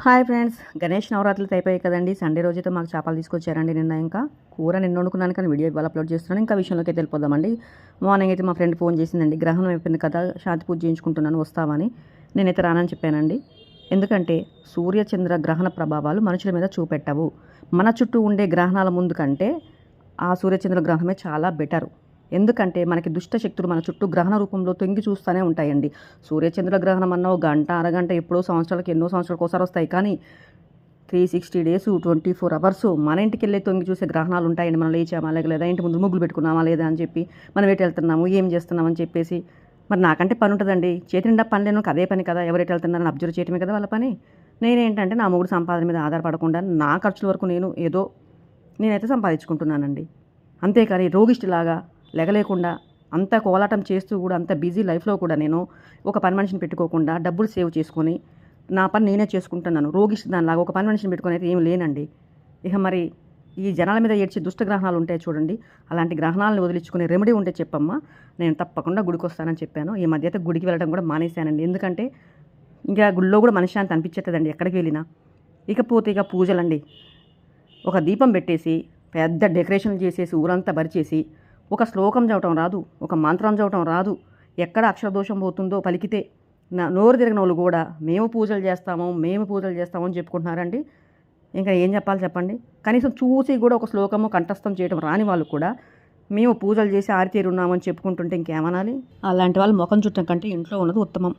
Hi friends. Ganesh నవరాత్రులు అయిపోయాయి కదండి. సండే రోజైతే మాకు చేపలు తీసుకొచ్చారండి నిన్న ఇంకా. కూర నిన్న వండుకున్నాను కానీ వీడియో ఇవాళ అప్లోడ్ చేస్తున్నాను. ఇంకా విషయంలోకి అయితే వెళ్ళిపోదామండి. మార్నింగ్ అయితే మా ఫ్రెండ్ ఫోన్ చేసిందండి. గ్రహణం అయిపోయింది కదా శాంతి పూజ చేయించుకుంటున్నాను వస్తామని నేనైతే రానని చెప్పానండి. ఎందుకంటే సూర్య చంద్ర గ్రహణ ప్రభావాలు మనుషుల మీద చూపెట్టవు. మన చుట్టూ ఉండే గ్రహణాల ముందు కంటే ఆ సూర్యచంద్ర గ్రహణమే చాలా బెటరు ఎందుకంటే మనకి దుష్ట శక్తులు మన చుట్టూ గ్రహణ రూపంలో తొంగి చూస్తూనే ఉంటాయండి. సూర్యచంద్ర గ్రహణం అన్న ఒక గంట అరగంట ఎప్పుడో సంవత్సరాలకు ఎన్నో సంవత్సరాలకు ఒకసారి వస్తాయి. కానీ three sixty days twenty four hours మన ఇంటికి వెళ్ళి తొంగి చూసే గ్రహణాలు ఉంటాయండి. మనం లేచామా లేదా ఇంటి ముందు ముగ్గులు పెట్టుకున్నామా లేదా అని చెప్పి మనం ఎటు వెళ్తున్నాము ఏం చేస్తున్నామని అని చెప్పేసి మరి నాకంటే పని ఉంటుందండి. చేతి నిండా పని లేను అదే పని కదా. ఎవరైతే వెళ్తున్నారని అబ్జర్వ్ చేయటమే కదా వాళ్ళ పని. నేనేంటంటే నా మూడు సంపాదన మీద ఆధారపడకుండా నా ఖర్చుల వరకు నేను ఏదో నేనైతే సంపాదించుకుంటున్నానండి. అంతేకాని రోగిష్టిలాగా లెగలేకుండా అంత కోలాటం చేస్తూ కూడా అంత బిజీ లైఫ్లో కూడా నేను ఒక పని మనిషిని పెట్టుకోకుండా డబ్బులు సేవ్ చేసుకొని నా పని నేనే చేసుకుంటున్నాను. రోగిష్టి దానిలాగా ఒక పని మనిషిని పెట్టుకొని అయితే ఏం లేనండి. ఇక మరి ఈ జనాల మీద ఏడ్చే దుష్ట గ్రహణాలు ఉంటాయి చూడండి. అలాంటి గ్రహణాలను వదిలించుకునే రెమెడీ ఉంటే చెప్పమ్మా నేను తప్పకుండా గుడికి వస్తానని చెప్పాను. ఈ మధ్య అయితే గుడికి వెళ్ళడం కూడా మానేశానండి. ఎందుకంటే ఇంకా గుడిలో కూడా మనశ్శాంతి అనిపించట్లేదండి ఎక్కడికి వెళ్ళినా. ఇకపోతే ఇక పూజలండి. ఒక దీపం పెట్టేసి పెద్ద డెకరేషన్లు చేసేసి ఊరంతా భరిచేసి ఒక శ్లోకం చదవటం రాదు ఒక మంత్రం చదవటం రాదు. ఎక్కడ అక్షరదోషం పోతుందో పలికితే నా నోరు తిరిగిన వాళ్ళు కూడా మేము పూజలు చేస్తాము మేము పూజలు చేస్తాము అని చెప్పుకుంటున్నారండి. ఇంకా ఏం చెప్పాలి చెప్పండి? కనీసం చూసి కూడా ఒక శ్లోకము కంఠస్థం చేయడం రాని వాళ్ళు కూడా మేము పూజలు చేసి ఆరితేరి ఉన్నామని చెప్పుకుంటుంటే ఇంకేమనాలి? అలాంటి వాళ్ళు ముఖం చుట్టం కంటే ఇంట్లో ఉన్నది ఉత్తమం.